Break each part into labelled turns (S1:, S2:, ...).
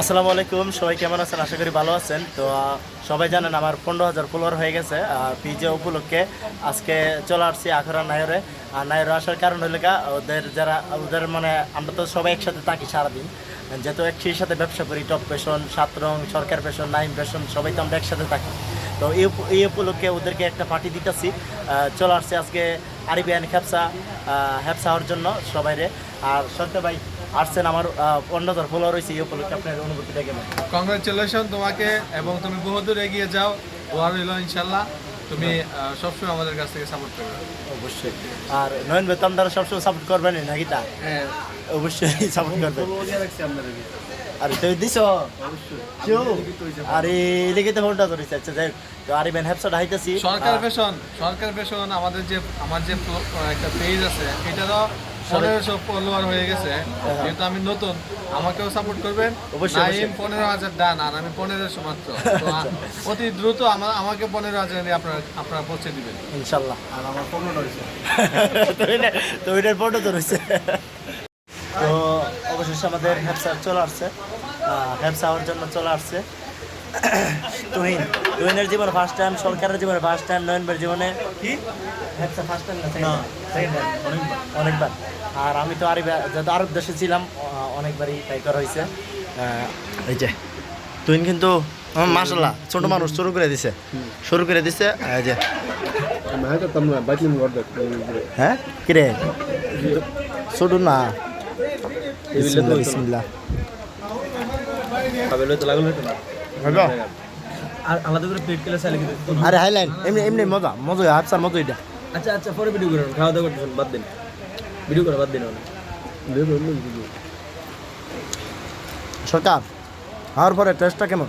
S1: আসসালামু আলাইকুম সবাই কেমন আছেন? আশা করি ভালো আছেন। তো সবাই জানেন আমার পনেরো হাজার ফলোয়ার হয়ে গেছে পিজে উপলক্ষে আজকে চলে আসছি আখড়া নায়রে। আর নায়রে আসার কারণ হলো গা, ওদের যারা ওদের মানে আমরা তো সবাই একসাথে থাকি সারাদিন। যেহেতু একই সাথে ব্যবসা করি টপ পেশন সাতরং সরকার পেশন নাইম পেশন সবাই তো আমরা একসাথে থাকি। তো এই এই উপলক্ষে ওদেরকে একটা পার্টি দিতেছি। চলে আসছে আজকে আরিবিয়ান হ্যাপসা হ্যাপসা হওয়ার জন্য সবাইরে। আর সত্য ভাই আসছেন আমার হাজার ফলোয়ার রয়েছে এই উপলক্ষে আপনার অনুভূতিটা কেমন
S2: কংগ্রেচুলেশন তোমাকে এবং তুমি বহুদূর এগিয়ে যাও। দোয়া রইল ইনশাল্লাহ তুমি সবসময় আমাদের কাছ থেকে সাপোর্ট করবে।
S1: অবশ্যই। আর নয়ন তো আপনারা সবসময় সাপোর্ট করবেন নাকি তা?
S2: হ্যাঁ।
S1: অবশ্যই সাপোর্ট করবেন আরে তুই দিছ? আরে এদিকে তো ফোনটা ধরেছে। আচ্ছা যাই। তো আরিবেন হ্যাপসাটা হাইতেছি।
S2: সরকার ফ্যাশন সরকার ফ্যাশন আমাদের যে আমার যে একটা পেজ আছে এটারও পনেরোশো ফলোয়ার হয়ে গেছে যেহেতু আমি নতুন। আমাকেও সাপোর্ট করবেন।
S1: হ্যাঁ।
S2: নাইম পনেরো হাজার ডান আর আমি পনেরোশো মাত্র। অতি দ্রুত আমার আমাকে পনেরো হাজার দিয়ে আপনারা আপনারা পৌঁছে দিবেন।
S1: ইনশাল্লাহ।
S2: আর আমার পনেরো হয়েছে।
S1: তো এটা- তো এটার ফটো তো রয়েছে। তো অবশেষে আমাদের হ্যাপসা চলে আসছে। হ্যাপসা হওয়ার জন্য চলে আসছে। তুহিন তুহিনের জীবনে ফার্স্ট টাইম সরকারের জীবনে ফার্স্ট টাইম নয়নবার জীবনে? কি? হ্যাপসা ফার্স্ট টাইম না সেকেন্ড টাইম অনেকবার। আর আমি তো আরব যত আরব দেশে ছিলাম অনেকবারই ট্রাই করা হয়েছে। এই যে তুহিন কিন্তু মাসাল্লাহ ছোট মানুষ শুরু করে দিছে। শুরু করে দিছে এই যে। হ্যাঁ? কিরে ছোট না। বিসমিল্লাহ?
S3: আর আলাদা করে প্লেট কেলে চাইলে কিন্তু
S1: আরে হাইলাইন এমনি এমনি মজা মজা হাফসার মজা এটা
S3: আচ্ছা আচ্ছা পরে ভিডিও করুন খাওয়া দাওয়া করতেছেন বাদ দিন। ভিডিও করে বাদ দিন ওটা
S1: সরকার হওয়ার পরে টেস্টটা কেমন?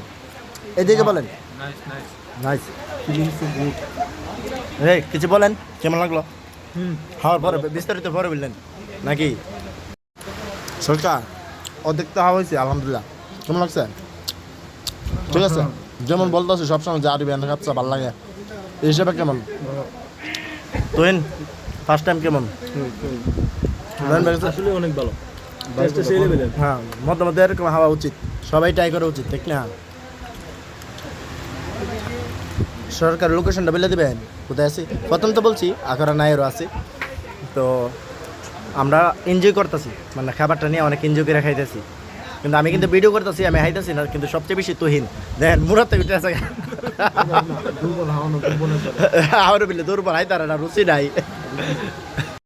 S1: এদিকে বলেন।
S2: নাইস নাইস
S1: নাইস এই কিছু বলেন কেমন লাগল? হওয়ার পরে বিস্তারিত পরে বললেন। নাকি? সরকার অর্ধেক তো হওয়া হয়েছে আলহামদুলিল্লাহ। কেমন লাগছে? ঠিক আছে? যেমন বলতেছি সবসময় যা দিবেন সবচেয়ে ভালো লাগে। এই হিসাবে কেমন? তুহিন ফার্স্ট টাইম কেমন?
S3: আসলে অনেক ভালো।
S1: হ্যাঁ মধ্যে মধ্যে এরকম হওয়া উচিত। সবাই ট্রাই করা উচিত ঠিক না? সরকার লোকেশনটা বলে দেবেন কোথায় আছি? প্রথম তো বলছি আখড়া নায়েরও আছি। তো আমরা এনজয় করতেছি মানে খাবারটা নিয়ে অনেক এনজয় করে খাইতেছি। কিন্তু আমি কিন্তু ভিডিও করতেছি আমি হাইতেছি না কিন্তু সবচেয়ে বেশি তুহিন। দেখেন মুরাতে উঠে আছে। আরও বিলে দুর্বল হাইতারা না রুচি নাই।